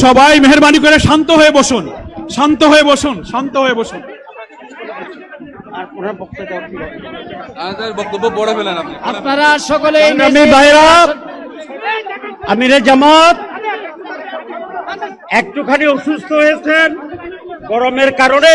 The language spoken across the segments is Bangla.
সবাই মেহরবানি করে শান্ত হয়ে বসুন শান্ত হয়ে বসুন শান্ত হয়ে বসুন। আমাদের বক্তব্য পড়ে ফেলেন আপনি। আপনারা সকলে আমিরে জামাত একটুখানি অসুস্থ হয়েছেন গরমের কারণে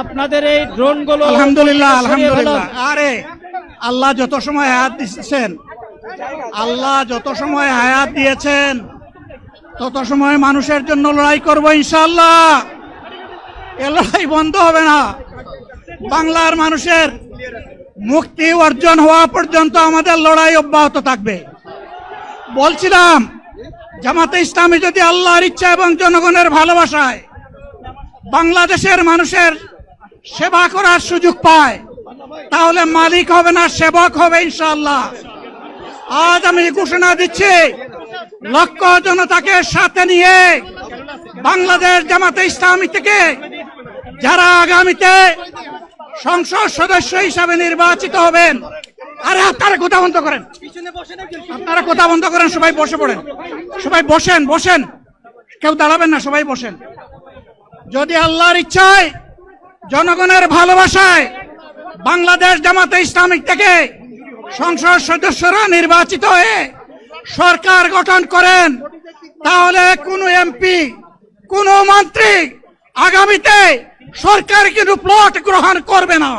আপনাদের এই ড্রোনগুলো আলহামদুলিল্লাহ আলহামদুলিল্লাহ। আরে আল্লাহ যত সময় হায়াত দিচ্ছেন আল্লাহ যত সময় হায়াত দিয়েছেন তত সময় মানুষের জন্য লড়াই করব ইনশাআল্লাহ। এ লড়াই বন্ধ হবে না। বাংলার মানুষের মুক্তি অর্জন হওয়া পর্যন্ত আমাদের লড়াই অব্যাহত থাকবে। বলছিলাম জামাতে ইসলামী যদি আল্লাহর ইচ্ছা এবং জনগণের ভালোবাসায় বাংলাদেশের মানুষের সেবা করার সুযোগ পায়। তাহলে মালিক হবে না, সেবক হবে ইনশাল্লাহ আজ আমি ঘোষণা দিচ্ছি, লক্ষ জনতাকে সাথে নিয়ে বাংলাদেশ জামাতে ইসলামী থেকে যারা আগামীতে সংসদ সদস্য হিসাবে নির্বাচিত হবেন, আরে আপনারা কথা বন্ধ করেন। আপনারা কথা বন্ধ করেন, সবাই বসে পড়েন। সবাই বসেন বসেন। কেউ দাঁড়াবেন না, সবাই বসেন। যদি আল্লাহর ইচ্ছায় জনগণের ভালোবাসায় বাংলাদেশ জামাতে ইসলামিক থেকে সংসদ সদস্যরা নির্বাচিত হয়ে সরকার গঠন করেন। তাহলে কোন এমপি, কোন মন্ত্রী আগামীতে সরকার কিন্তু প্লট গ্রহণ করবে না।